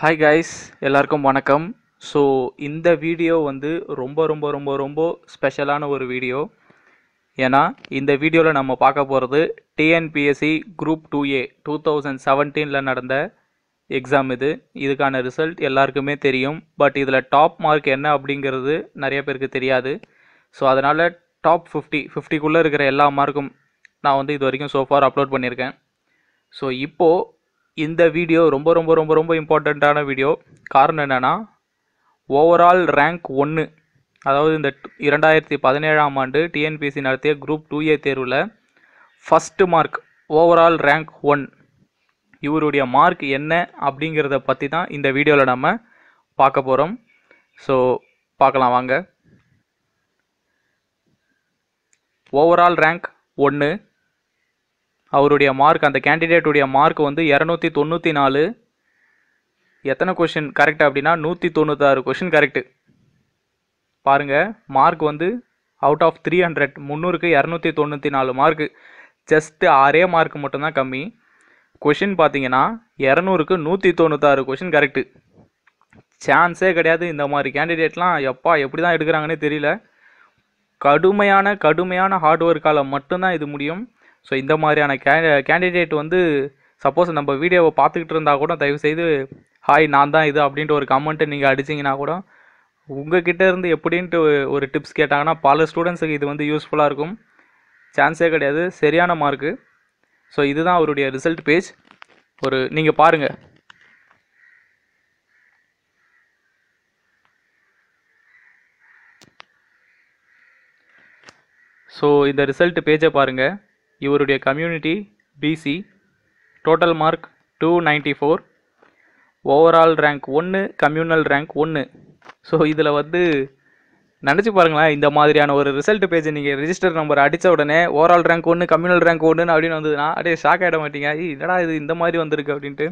Hi guys எல்லாருக்கும் வணக்கம். So இந்த வீடியோ வந்து ரொம்ப ரொம்ப ரொம்ப ரொம்ப ஸ்பெஷலான ஒரு வீடியோ ஏன்னா இந்த வீடியோவில் நம்ம பார்க்க போகிறது TNPSC group two A two thousand செவன்டீனில் நடந்த எக்ஸாம் இது. இதுக்கான ரிசல்ட் எல்லாருக்குமே தெரியும். பட் இதில் டாப் மார்க் என்ன அப்படிங்கிறது நிறைய பேருக்கு தெரியாது. ஸோ அதனால் டாப் ஃபிஃப்டி ஃபிஃப்டிக்குள்ளே இருக்கிற எல்லா மார்க்கும் நான் வந்து இது வரைக்கும் சோஃபார் அப்லோட் பண்ணியிருக்கேன். ஸோ இப்போது இந்த வீடியோ ரொம்ப ரொம்ப ரொம்ப ரொம்ப இம்பார்ட்டண்ட்டான வீடியோ காரணம் என்னென்னா ஓவரால் ரேங்க் ஒன்று அதாவது இந்த இரண்டாயிரத்தி பதினேழாம் ஆண்டு டிஎன்பிஎஸ்சி நடத்திய குரூப் டூ ஏ தேர்வில் first mark overall rank one இவருடைய மார்க் என்ன அப்படிங்கிறத பற்றி தான் இந்த வீடியோவில் நம்ம பார்க்க போகிறோம் ஸோ பார்க்கலாம் வாங்க. ஓவரால் ரேங்க் ஒன்று அவருடைய மார்க் அந்த கேண்டிடேட்டுடைய மார்க் வந்து இரநூத்தி தொண்ணூற்றி நாலு. எத்தனை கொஷின் கரெக்ட் அப்படின்னா நூற்றி தொண்ணூத்தாறு கொஷின் கரெக்டு பாருங்கள் மார்க் வந்து அவுட் ஆஃப் த்ரீ ஹண்ட்ரட் முந்நூறுக்கு இரநூத்தி தொண்ணூற்றி நாலு மார்க்கு ஜஸ்ட்டு ஆறே மார்க் மட்டும்தான் கம்மி. கொஷின் பார்த்தீங்கன்னா இரநூறுக்கு நூற்றி தொண்ணூத்தாறு கொஷின் கரெக்டு சான்ஸே கிடையாது இந்த மாதிரி கேண்டிடேட்லாம் எப்பா எப்படி தான் எடுக்கிறாங்கன்னே தெரியல. கடுமையான கடுமையான ஹார்ட் ஒர்க்கால் மட்டும்தான் இது முடியும். ஸோ இந்த மாதிரியான கே கேண்டிடேட் வந்து சப்போஸ் நம்ம வீடியோவை பார்த்துக்கிட்டு இருந்தால் கூட தயவுசெய்து ஹாய் நான் தான் இது அப்படின்ட்டு ஒரு கமெண்ட்டு நீங்கள் அடிச்சிங்கன்னா கூட உங்ககிட்ட இருந்து எப்படின்ட்டு ஒரு டிப்ஸ் கேட்டாங்கன்னா பல ஸ்டூடெண்ட்ஸுக்கு இது வந்து யூஸ்ஃபுல்லாக இருக்கும். சான்ஸே கிடையாது. சரியான மார்க்கு ஸோ இதுதான் அவருடைய ரிசல்ட் பேஜ் ஒரு நீங்கள் பாருங்கள் ஸோ இந்த ரிசல்ட் பேஜை பாருங்கள் இவருடைய community BC total mark two ninety four overall rank ஒன்று கம்யூனல் ரேங்க் ஒன்று ஸோ இதில் வந்து நினச்சி பாருங்களேன் இந்த மாதிரியான ஒரு ரிசல்ட் பேஜ் நீங்கள் ரிஜிஸ்டர் நம்பர் அடித்த உடனே ஓவரால் ரேங்க் ஒன்று கம்யூனல் ரேங்க் ஒன்று அப்படின்னு வந்ததுன்னா அப்படியே ஷாக் ஆகிட மாட்டீங்க. என்னடா இது இந்த மாதிரி வந்திருக்கு அப்படின்ட்டு.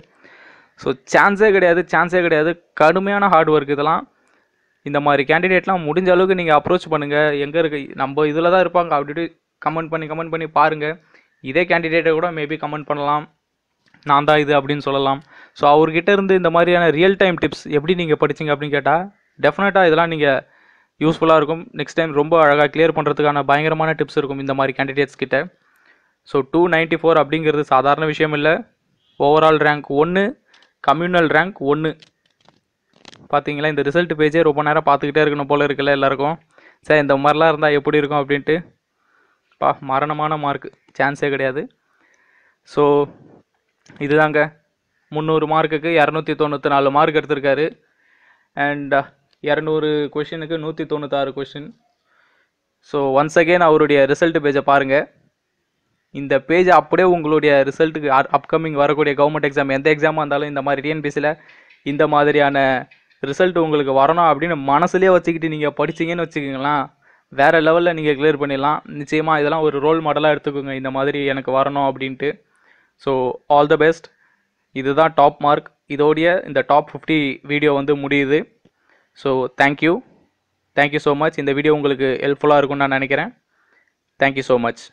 ஸோ சான்ஸே கிடையாது சான்ஸே கிடையாது. கடுமையான ஹார்ட் ஒர்க் இதெல்லாம். இந்த மாதிரி கேண்டிடேட்லாம் முடிஞ்ச அளவுக்கு நீங்கள் அப்ரோச் பண்ணுங்கள் எங்கே இருக்கு நம்ம இதில் தான் இருப்பாங்க அப்படின்ட்டு கமெண்ட் பண்ணி கமெண்ட் பண்ணி பாருங்கள் இதே கேண்டிடேட்டை கூட மேபி கமெண்ட் பண்ணலாம். நான் தான் இது அப்படின்னு சொல்லலாம். ஸோ அவர்கிட்ட இருந்து இந்த மாதிரியான ரியல் டைம் டிப்ஸ் எப்படி நீங்கள் படிச்சிங்க அப்படின்னு கேட்டால் டெஃபினட்டாக இதெல்லாம் நீங்கள் யூஸ்ஃபுல்லாக இருக்கும். நெக்ஸ்ட் டைம் ரொம்ப அழகாக கிளியர் பண்ணுறதுக்கான பயங்கரமான டிப்ஸ் இருக்கும் இந்த மாதிரி கேண்டிடேட்ஸ் கிட்ட. ஸோ டூ நைன்ட்டி ஃபோர் அப்படிங்கிறது சாதாரண விஷயம் இல்லை. ஓவரால் ரேங்க் ஒன்று கம்யூனல் ரேங்க் ஒன்று பார்த்தீங்களா இந்த ரிசல்ட் பேஜே ரொம்ப நேரம் பார்த்துக்கிட்டே இருக்கணும் போல் இருக்குல்ல எல்லாருக்கும். சரி இந்த மாதிரிலாம் இருந்தால் எப்படி இருக்கும் அப்படின்ட்டு. பா மரணமான மார்க் சான்ஸே கிடையாது. ஸோ இதுதாங்க. முந்நூறு மார்க்குக்கு இரநூத்தி தொண்ணூற்றி நாலு மார்க் எடுத்திருக்காரு. அண்ட் uh, இரநூறு கொஷினுக்கு நூற்றி தொண்ணூத்தாறு கொஷின் ஸோ ஒன்ஸ் அகெயின் அவருடைய ரிசல்ட் பேஜை பாருங்கள் இந்த பேஜ் அப்படியே உங்களுடைய ரிசல்ட்டுக்கு அப்கமிங் வரக்கூடிய கவர்மெண்ட் எக்ஸாம் எந்த எக்ஸாமாக இருந்தாலும் இந்த மாதிரி டிஎன்பிசியில் இந்த மாதிரியான ரிசல்ட் உங்களுக்கு வரணும் அப்படின்னு மனசுலேயே வச்சுக்கிட்டு நீங்கள் படிச்சீங்கன்னு வச்சுக்கோங்களேன். வேறு லெவலில் நீங்கள் கிளியர் பண்ணிடலாம். நிச்சயமாக இதெல்லாம் ஒரு ரோல் மாடலாக எடுத்துக்கோங்க. இந்த மாதிரி எனக்கு வரணும் அப்படின்ட்டு. ஸோ ஆல் த பெஸ்ட் இதுதான் டாப் மார்க் இதோடைய இந்த டாப் ஃபிஃப்டி வீடியோ வந்து முடியுது. So thank you thank you so much இந்த வீடியோ உங்களுக்கு ஹெல்ப்ஃபுல்லாக இருக்கும்னு நான் நினைக்கிறேன். Thank you so much